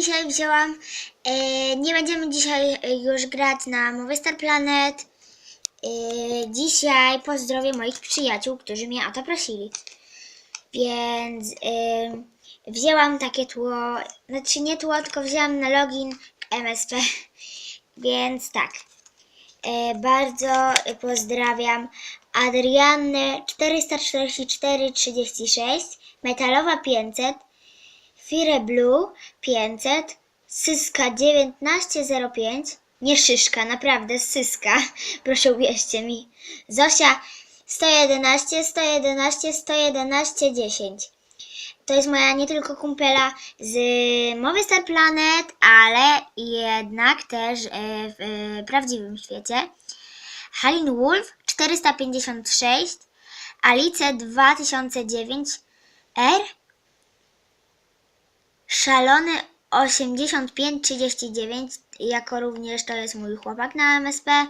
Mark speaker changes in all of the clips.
Speaker 1: dzisiaj wzięłam. E, nie będziemy dzisiaj e, już grać na Mowy Star Planet. E, dzisiaj pozdrowię moich przyjaciół, którzy mnie o to prosili. Więc wzięłam takie tło, znaczy nie tło, tylko wzięłam na login MSP. Więc tak. Bardzo pozdrawiam Adriannę 44436, Metalowa 500, Fire Blue 500, Syska 1905, nie Szyszka, naprawdę Syska, proszę uwierzcie mi, Zosia 111, 111, 111, 10. To jest moja nie tylko kumpela z Mowy Star Planet, ale jednak też e, w e, prawdziwym świecie. Halin Wolf 456, Alice 2009, R, Szalony 8539, jako również to jest mój chłopak na MSP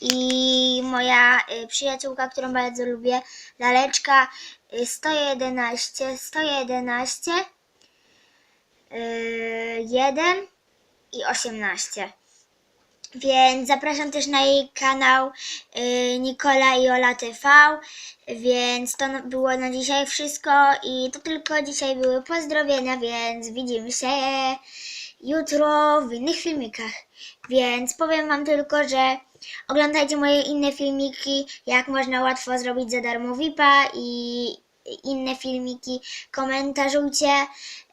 Speaker 1: i moja y, przyjaciółka, którą bardzo lubię, Laleczka y, 111, 111, y, 1 i 18. Więc zapraszam też na jej kanał y, Nikola i Ola TV. Więc to było na dzisiaj wszystko i to tylko dzisiaj były pozdrowienia, więc widzimy się jutro w innych filmikach. Więc powiem Wam tylko, że oglądajcie moje inne filmiki, jak można łatwo zrobić za darmo VIPa i inne filmiki. Komentarzujcie,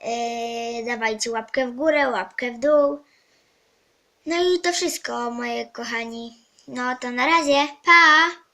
Speaker 1: yy, dawajcie łapkę w górę, łapkę w dół. No i to wszystko, moje kochani. No to na razie. Pa!